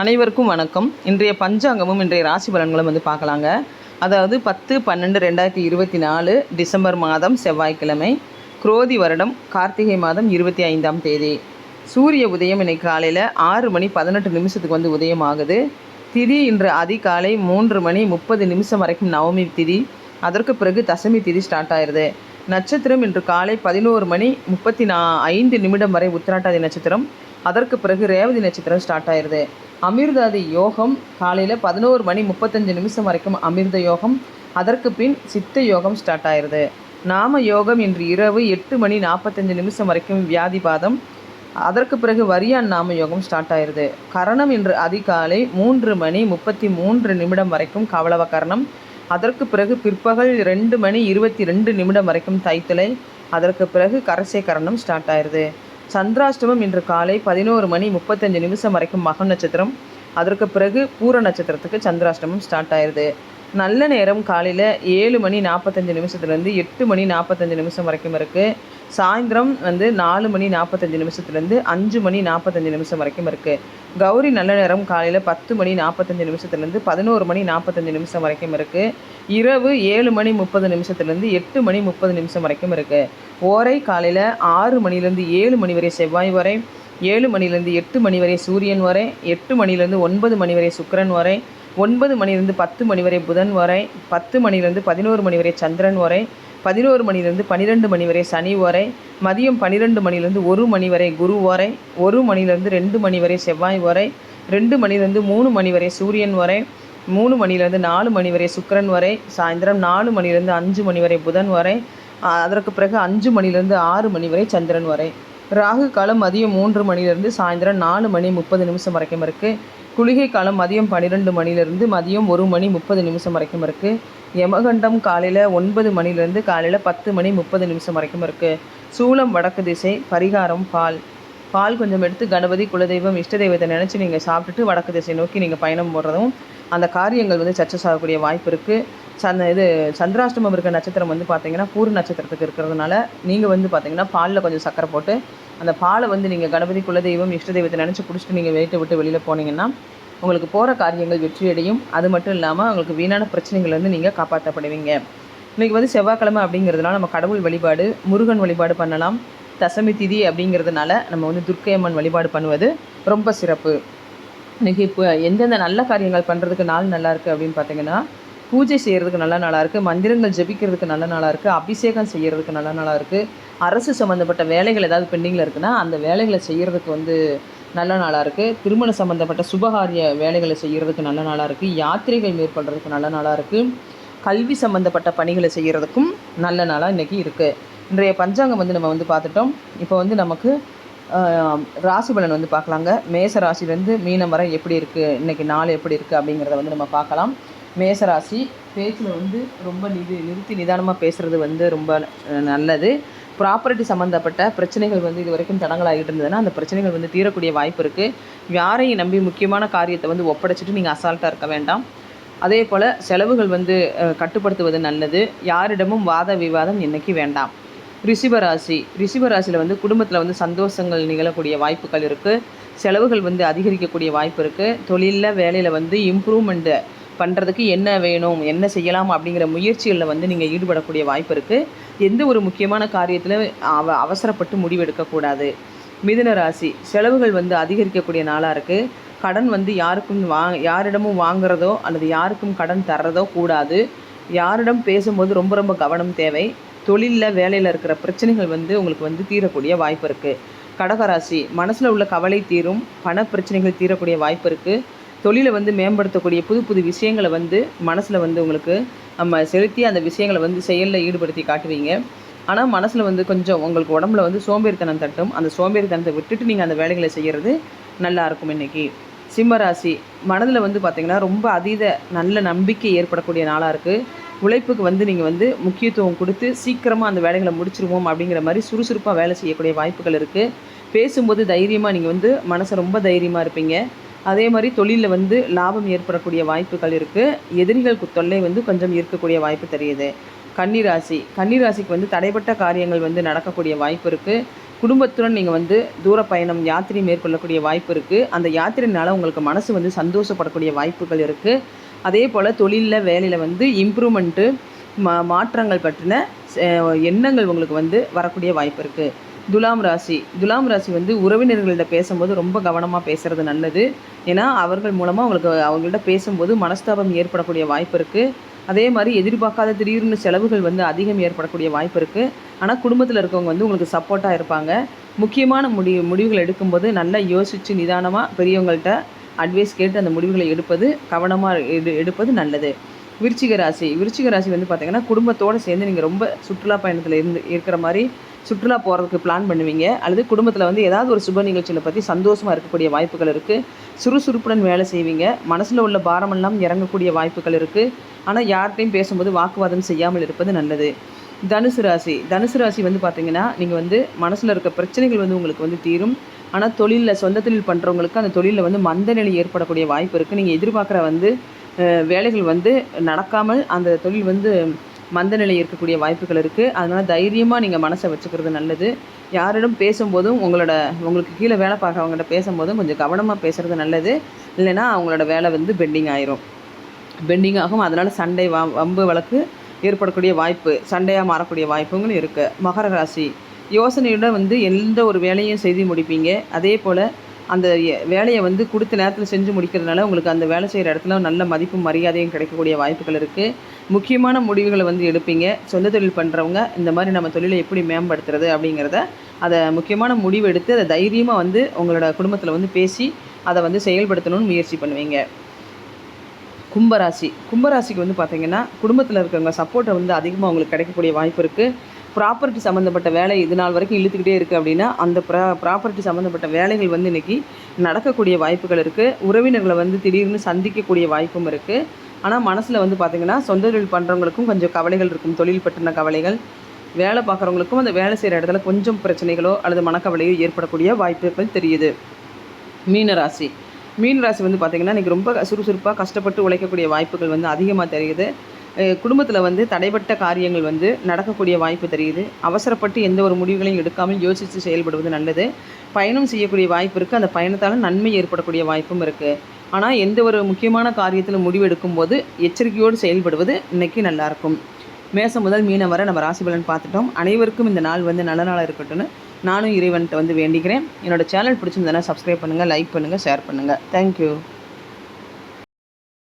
அனைவருக்கும் வணக்கம். இன்றைய பஞ்சாங்கமும் இன்றைய ராசி பலன்களும் வந்து பார்க்கலாங்க. அதாவது பத்து பன்னெண்டு ரெண்டாயிரத்தி இருபத்தி நாலு டிசம்பர் மாதம் செவ்வாய்க்கிழமை குரோதி வருடம் கார்த்திகை மாதம் இருபத்தி ஐந்தாம் தேதி. சூரிய உதயம் இன்னைக்கு காலையில் ஆறு மணி பதினெட்டு நிமிஷத்துக்கு வந்து உதயம் ஆகுது திதி இன்று அதிகாலை மூன்று மணி முப்பது நிமிஷம் வரைக்கும் நவமி திதி. அதற்கு பிறகு தசமி திதி ஸ்டார்ட் ஆயிருது. நட்சத்திரம் இன்று காலை பதினோரு மணி முப்பத்தி நா ஐந்து நிமிடம் வரை உத்திராட்டாதி நட்சத்திரம். அதற்கு பிறகு ரேவதி நட்சத்திரம் ஸ்டார்ட் ஆயிருது. அமிர்தாதி யோகம் காலையில் பதினோரு மணி முப்பத்தஞ்சு நிமிஷம் வரைக்கும் அமிர்த யோகம். அதற்கு பின் சித்த யோகம் ஸ்டார்ட் ஆயிடுது நாம யோகம் இன்று இரவு எட்டு மணி நாற்பத்தஞ்சு நிமிஷம் வரைக்கும் வியாதிபாதம் அதற்கு பிறகு வரியான் நாம யோகம் ஸ்டார்ட் ஆயிருது. கரணம் இன்று அதிகாலை மூன்று மணி முப்பத்தி மூன்று நிமிடம் வரைக்கும் கவளவ கரணம். அதற்கு பிறகு பிற்பகல் ரெண்டு மணி இருபத்தி ரெண்டு நிமிடம் வரைக்கும் தைத்தலை. அதற்கு பிறகு கரசை கரணம் ஸ்டார்ட் ஆயிருது. சந்திராஷ்டமம் இன்று காலை பதினோரு மணி முப்பத்தஞ்சு நிமிஷம் வரைக்கும் மகம் நட்சத்திரம். அதற்கு பிறகு பூர நட்சத்திரத்துக்கு சந்திராஷ்டமம் ஸ்டார்ட் ஆயிருது. நல்ல நேரம் காலையில் ஏழு மணி நாற்பத்தஞ்சு நிமிஷத்துலேருந்து எட்டு மணி நாற்பத்தஞ்சு நிமிஷம் வரைக்கும் இருக்குது சாயந்தரம் வந்து நாலு மணி நாற்பத்தஞ்சு நிமிஷத்துலேருந்து அஞ்சு மணி நாற்பத்தஞ்சு நிமிஷம் வரைக்கும் இருக்குது கௌரி நல்ல நேரம் காலையில் பத்து மணி நாற்பத்தஞ்சு நிமிஷத்துலேருந்து பதினோரு மணி நாற்பத்தஞ்சு நிமிஷம் வரைக்கும் இருக்குது இரவு ஏழு மணி முப்பது நிமிஷத்துலேருந்து எட்டு மணி முப்பது நிமிஷம் வரைக்கும் இருக்குது ஓரை காலையில் ஆறு மணிலேருந்து ஏழு மணி வரை செவ்வாய் வரை ஏழு மணிலேருந்து எட்டு மணி வரை சூரியன் வரை எட்டு மணிலேருந்து ஒன்பது மணி வரை சுக்கரன் வரை ஒன்பது மணிலேருந்து பத்து மணி வரை புதன் வரை பத்து மணிலேருந்து பதினோரு மணி வரை சந்திரன் வரை பதினோரு மணிலேருந்து பன்னிரெண்டு மணி வரை சனி ஓரை மதியம் பன்னிரெண்டு மணிலேருந்து ஒரு மணி வரை குரு ஓரை ஒரு மணிலேருந்து ரெண்டு மணி வரை செவ்வாய் வரை ரெண்டு மணிலேருந்து மூணு மணி வரை சூரியன் வரை மூணு மணிலேருந்து நாலு மணி வரை சுக்கிரன் வரை சாயந்தரம் நாலு மணிலேருந்து அஞ்சு மணி வரை புதன் வரை அதற்கு பிறகு அஞ்சு மணிலேருந்து ஆறு மணி வரை சந்திரன் வரை ராகு காலம் மதியம் மூன்று மணிலேருந்து சாயந்தரம் நாலு மணி முப்பது நிமிஷம் வரைக்கும் இருக்குது குளிகை காலம் மதியம் பன்னிரெண்டு மணிலேருந்து மதியம் ஒரு மணி முப்பது நிமிஷம் வரைக்கும் இருக்குது யமகண்டம் காலையில் ஒன்பது மணிலேருந்து காலையில் பத்து மணி முப்பது நிமிஷம் வரைக்கும் இருக்குது சூளம் வடக்கு திசை பரிகாரம் பால். பால் கொஞ்சம் எடுத்து கணபதி குலதெய்வம் இஷ்ட தெய்வத்தை நினச்சி நீங்கள் சாப்பிட்டுட்டு வடக்கு திசை நோக்கி நீங்கள் பயணம் போடுறதும் அந்த காரியங்கள் வந்து சக்ஸஸ் ஆகக்கூடிய வாய்ப்பு இருக்குது சந்த இது சந்திராஷ்டமம் இருக்கிற நட்சத்திரம் வந்து பார்த்தீங்கன்னா பூர நட்சத்திரத்துக்கு இருக்கிறதுனால நீங்கள் வந்து பார்த்தீங்கன்னா பாலில் கொஞ்சம் சக்கரை போட்டு அந்த பாலை வந்து நீங்கள் கணபதி குலதெய்வம் இஷ்ட தெய்வத்தை நினச்சி குடிச்சிட்டு நீங்கள் வெயிட்டை விட்டு வெளியில் போனீங்கன்னா உங்களுக்கு போகிற காரியங்கள் வெற்றியடையும். அது மட்டும் இல்லாமல் உங்களுக்கு வீணான பிரச்சனைகள்லேருந்து நீங்கள் காப்பாற்றப்படுவீங்க இன்றைக்கி வந்து செவ்வாய்க்கிழமை அப்படிங்கிறதுனால நம்ம கடவுள் வழிபாடு முருகன் வழிபாடு பண்ணலாம். தசமி திதி அப்படிங்கிறதுனால நம்ம வந்து துர்க்கை அம்மன் வழிபாடு பண்ணுவது ரொம்ப சிறப்பு. இன்றைக்கி இப்போ எந்தெந்த நல்ல காரியங்கள் பண்ணுறதுக்கு நாள் நல்லா இருக்குது அப்படின்னு பார்த்தீங்கன்னா பூஜை செய்கிறதுக்கு நல்ல நாளாக இருக்குது மந்திரங்கள் ஜெபிக்கிறதுக்கு நல்ல நாளாக இருக்குது அபிஷேகம் செய்கிறதுக்கு நல்ல நாளாக இருக்குது அரசு சம்மந்தப்பட்ட வேலைகள் ஏதாவது பெண்டிங்கில் இருக்குன்னா அந்த வேலைகளை செய்கிறதுக்கு வந்து நல்ல நாளாக இருக்குது திருமணம் சம்மந்தப்பட்ட சுபகாரிய வேலைகளை செய்கிறதுக்கு நல்ல நாளாக இருக்குது யாத்திரைகள் மேற்கொள்கிறதுக்கு நல்ல நாளாக இருக்குது கல்வி சம்மந்தப்பட்ட பணிகளை செய்கிறதுக்கும் நல்ல நாளாக இன்றைக்கி இருக்குது இன்றைய பஞ்சாங்கம் வந்து நம்ம வந்து பார்த்துட்டோம். இப்போ வந்து நமக்கு ராசி பலன் வந்து பார்க்கலாங்க. மேச ராசிலேருந்து மீனம் வரை எப்படி இருக்குது இன்றைக்கி நாள் எப்படி இருக்குது அப்படிங்கிறத வந்து நம்ம பார்க்கலாம். மேச ராசி பேச்சில் வந்து ரொம்ப நிதி நிறுத்தி நிதானமாக பேசுகிறது வந்து ரொம்ப நல்லது. ப்ராப்பர்ட்டி சம்மந்தப்பட்ட பிரச்சனைகள் வந்து இது வரைக்கும் தடங்களாகிட்டு இருந்ததுன்னா அந்த பிரச்சனைகள் வந்து தீரக்கூடிய வாய்ப்பு இருக்குது யாரையும் நம்பி முக்கியமான காரியத்தை வந்து ஒப்படைச்சிட்டு நீங்கள் அசால்ட்டாக இருக்க வேண்டாம். அதே போல் செலவுகள் வந்து கட்டுப்படுத்துவது நல்லது. யாரிடமும் வாத விவாதம் இன்றைக்கி வேண்டாம். ரிஷிபராசி. ரிஷிபராசியில் வந்து குடும்பத்தில் வந்து சந்தோஷங்கள் நிகழக்கூடிய வாய்ப்புகள் இருக்குது செலவுகள் வந்து அதிகரிக்கக்கூடிய வாய்ப்பு இருக்குது தொழிலில் வேலையில் வந்து இம்ப்ரூவ்மெண்ட்டு பண்ணுறதுக்கு என்ன வேணும் என்ன செய்யலாம் அப்படிங்கிற முயற்சிகளில் வந்து நீங்கள் ஈடுபடக்கூடிய வாய்ப்பு இருக்குது எந்த ஒரு முக்கியமான காரியத்தில் அவ அவசரப்பட்டு முடிவெடுக்கக்கூடாது. மிதுன ராசி செலவுகள் வந்து அதிகரிக்கக்கூடிய நாளாக இருக்குது கடன் வந்து யாருக்கும் வா யாரிடமும் வாங்குறதோ அல்லது யாருக்கும் கடன் தர்றதோ கூடாது. யாரிடம் பேசும்போது ரொம்ப ரொம்ப கவனம் தேவை. தொழிலில் வேலையில் இருக்கிற பிரச்சனைகள் வந்து உங்களுக்கு வந்து தீரக்கூடிய வாய்ப்பு இருக்குது கடகராசி மனசில் உள்ள கவலை தீரும். பண பிரச்சனைகள் தீரக்கூடிய வாய்ப்பு இருக்குது தொழிலை வந்து மேம்படுத்தக்கூடிய புது புது விஷயங்களை வந்து மனசில் வந்து உங்களுக்கு நம்ம செலுத்தி அந்த விஷயங்களை வந்து செயலில் ஈடுபடுத்தி காட்டுவீங்க. ஆனால் மனசில் வந்து கொஞ்சம் உங்களுக்கு உடம்புல வந்து சோம்பேறித்தனம் தட்டும். அந்த சோம்பேறித்தனத்தை விட்டுட்டு நீங்கள் அந்த வேலைகளை செய்கிறது நல்லா இருக்கும் இன்னைக்கு. சிம்மராசி மனதில் வந்து பார்த்திங்கன்னா ரொம்ப அதீத நல்ல நம்பிக்கை ஏற்படக்கூடிய நாளாக இருக்குது உழைப்புக்கு வந்து நீங்கள் வந்து முக்கியத்துவம் கொடுத்து சீக்கிரமாக அந்த வேலைகளை முடிச்சிருவோம் அப்படிங்கிற மாதிரி சுறுசுறுப்பாக வேலை செய்யக்கூடிய வாய்ப்புகள் இருக்குது பேசும்போது தைரியமாக நீங்கள் வந்து மனசை ரொம்ப தைரியமாக இருப்பீங்க. அதே மாதிரி தொழிலில் வந்து லாபம் ஏற்படக்கூடிய வாய்ப்புகள் இருக்குது எதிரிகளுக்கு தொல்லை வந்து கொஞ்சம் இருக்கக்கூடிய வாய்ப்பு தெரியுது. கன்னிராசி. கன்னிராசிக்கு வந்து தடைப்பட்ட காரியங்கள் வந்து நடக்கக்கூடிய வாய்ப்பு இருக்குது குடும்பத்துடன் நீங்கள் வந்து தூர பயணம் யாத்திரை மேற்கொள்ளக்கூடிய வாய்ப்பு இருக்குது அந்த யாத்திரைனால உங்களுக்கு மனசு வந்து சந்தோஷப்படக்கூடிய வாய்ப்புகள் இருக்குது அதே போல் தொழிலில் வேலையில் வந்து இம்ப்ரூவ்மெண்ட்டு மா மாற்றங்கள் பற்றின எண்ணங்கள் உங்களுக்கு வந்து வரக்கூடிய வாய்ப்பு இருக்குது துலாம் ராசி. துலாம் ராசி வந்து உறவினர்கள்ட்ட பேசும்போது ரொம்ப கவனமாக பேசுகிறது நல்லது. ஏன்னா அவர்கள் மூலமாக அவங்களுக்கு அவங்கள்ட்ட பேசும்போது மனஸ்தாபம் ஏற்படக்கூடிய வாய்ப்பு இருக்குது அதே மாதிரி எதிர்பார்க்காத திடீர்னு செலவுகள் வந்து அதிகம் ஏற்படக்கூடிய வாய்ப்பு இருக்குது ஆனால் குடும்பத்தில் இருக்கவங்க வந்து உங்களுக்கு சப்போர்ட்டாக இருப்பாங்க. முக்கியமான முடி முடிவுகள் எடுக்கும்போது நல்லா யோசித்து நிதானமாக பெரியவங்கள்ட்ட அட்வைஸ் கேட்டு அந்த முடிவுகளை எடுப்பது கவனமாக எடு எடுப்பது நல்லது. விருச்சிக ராசி. விருச்சிக ராசி வந்து பார்த்திங்கன்னா குடும்பத்தோடு சேர்ந்து நீங்கள் ரொம்ப சுற்றுலா பயணத்தில் இருந்து இருக்கிற மாதிரி சுற்றுலா போகிறதுக்கு பிளான் பண்ணுவீங்க. அல்லது குடும்பத்தில் வந்து ஏதாவது ஒரு சுப நிகழ்ச்சியில் பற்றி சந்தோஷமாக இருக்கக்கூடிய வாய்ப்புகள் இருக்குது சுறுசுறுப்புடன் வேலை செய்வீங்க. மனசில் உள்ள பாரமெல்லாம் இறங்கக்கூடிய வாய்ப்புகள் இருக்குது ஆனால் யார்கிட்டையும் பேசும்போது வாக்குவாதம் செய்யாமல் இருப்பது நல்லது. தனுசு ராசி. தனுசு ராசி வந்து பார்த்திங்கன்னா நீங்கள் வந்து மனசில் இருக்க பிரச்சனைகள் வந்து உங்களுக்கு வந்து தீரும். ஆனால் தொழிலில் சொந்த தொழில் பண்ணுறவங்களுக்கு அந்த தொழிலில் வந்து மந்த நிலை ஏற்படக்கூடிய வாய்ப்பு இருக்குது நீங்கள் எதிர்பார்க்குற வந்து வேலைகள் வந்து நடக்காமல் அந்த தொழில் வந்து மந்த நிலை இருக்கக்கூடிய வாய்ப்புகள் இருக்குது அதனால் தைரியமாக நீங்கள் மனசை வச்சுக்கிறது நல்லது. யாரிடம் பேசும்போதும் உங்களோட உங்களுக்கு கீழே வேலை பார்க்குறவங்ககிட்ட பேசும்போதும் கொஞ்சம் கவனமாக பேசுகிறது நல்லது. இல்லைன்னா அவங்களோட வேலை வந்து பெண்டிங் ஆயிரும். பெண்டிங் ஆகும். அதனால் சண்டை வா வம்பு வழக்கு ஏற்படக்கூடிய வாய்ப்பு சண்டையாக மாறக்கூடிய வாய்ப்புங்களும் இருக்குது மகர ராசி. யோசனையுடன் வந்து எந்த ஒரு வேலையும் செய்து முடிப்பீங்க. அதே போல் அந்த வேலையை வந்து கொடுத்த நேரத்தில் செஞ்சு முடிக்கிறதுனால உங்களுக்கு அந்த வேலை செய்கிற இடத்துல நல்ல மதிப்பும் மரியாதையும் கிடைக்கக்கூடிய வாய்ப்புகள் இருக்குது முக்கியமான முடிவுகளை வந்து எடுப்பீங்க. சொந்த தொழில் பண்ணுறவங்க இந்த மாதிரி நம்ம தொழிலை எப்படி மேம்படுத்துறது அப்படிங்கிறத அதை முக்கியமான முடிவு எடுத்து அதை தைரியமாக வந்து உங்களோட குடும்பத்தில் வந்து பேசி அதை வந்து செயல்படுத்தணும்னு முயற்சி பண்ணுவீங்க. கும்பராசி. கும்பராசிக்கு வந்து பார்த்திங்கன்னா குடும்பத்தில் இருக்கிறவங்க சப்போர்ட்டை வந்து அதிகமாக உங்களுக்கு கிடைக்கக்கூடிய வாய்ப்பு இருக்குது ப்ராப்பர்ட்டி சம்மந்தப்பட்ட வேலை இது நாள் வரைக்கும் இழுத்துக்கிட்டே இருக்குது அப்படின்னா அந்த ப்ரா ப்ராப்பர்ட்டி சம்மந்தப்பட்ட வேலைகள் வந்து இன்றைக்கி நடக்கக்கூடிய வாய்ப்புகள் இருக்குது உறவினர்களை வந்து திடீர்னு சந்திக்கக்கூடிய வாய்ப்பும் இருக்குது ஆனால் மனசில் வந்து பார்த்திங்கன்னா சொந்த தொழில் பண்ணுறவங்களுக்கும் கொஞ்சம் கவலைகள் இருக்கும். தொழில் பற்றின கவலைகள் வேலை பார்க்குறவங்களுக்கும் அந்த வேலை செய்கிற இடத்துல கொஞ்சம் பிரச்சனைகளோ அல்லது மனக்கவலையோ ஏற்படக்கூடிய வாய்ப்புகள் தெரியுது. மீனராசி. மீனராசி வந்து பார்த்திங்கன்னா இன்றைக்கி ரொம்ப சுறுசுறுப்பாக கஷ்டப்பட்டு உழைக்கக்கூடிய வாய்ப்புகள் வந்து அதிகமாக தெரியுது. குடும்பத்தில் வந்து தடைப்பட்ட காரியங்கள் வந்து நடக்கக்கூடிய வாய்ப்பு தெரியுது. அவசரப்பட்டு எந்த ஒரு முடிவுகளையும் எடுக்காமல் யோசித்து செயல்படுவது நல்லது. பயணம் செய்யக்கூடிய வாய்ப்பு இருக்குது அந்த பயணத்தால் நன்மை ஏற்படக்கூடிய வாய்ப்பும் இருக்குது ஆனால் எந்த ஒரு முக்கியமான காரியத்தில் முடிவு எடுக்கும்போது எச்சரிக்கையோடு செயல்படுவது இன்றைக்கி நல்லாயிருக்கும் மேசம் முதல் மீனம் வரை நம்ம ராசி பலன் பார்த்துட்டோம். அனைவருக்கும் இந்த நாள் வந்து நல்ல நாளாக இருக்கட்டும்னு நானும் இறைவன்கிட்ட வந்து வேண்டிக்கிறேன். என்னோடய சேனல் பிடிச்சிருந்தேன்னா சப்ஸ்கிரைப் பண்ணுங்கள் லைக் பண்ணுங்கள் ஷேர் பண்ணுங்கள் தேங்க்யூ